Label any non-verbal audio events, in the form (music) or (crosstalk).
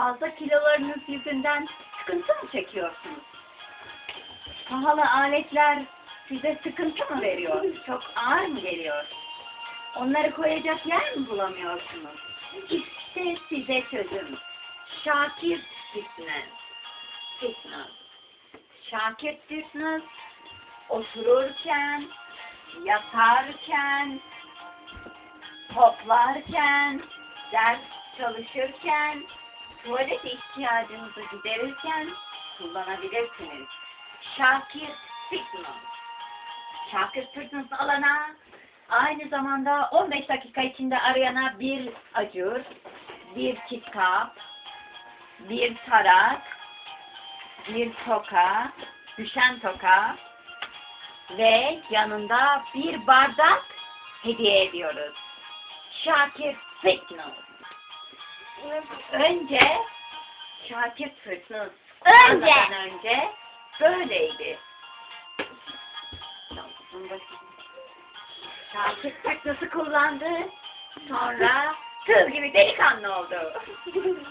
Fazla kilolarınız yüzünden sıkıntı mı çekiyorsunuz? Pahalı aletler size sıkıntı mı veriyor? Çok ağır mı geliyor? Onları koyacak yer mi bulamıyorsunuz? İşte size çözüm. Şakir fitness. Fitness. Şakir fitness otururken, yatarken, toplarken, ders çalışırken, tuvalet ihtiyacınızı giderirken kullanabilirsiniz. Şakir Fitness. Şakir Fitness alana aynı zamanda 15 dakika içinde arayana bir acur, bir kitap, bir tarak, bir toka, düşen toka ve yanında bir bardak hediye ediyoruz. Şakir Fitness. Önce Şakir Fitness Önce. önce böyleydi. Şakir Fitness'ı kullandı. Sonra kız gibi delikanlı oldu. (laughs)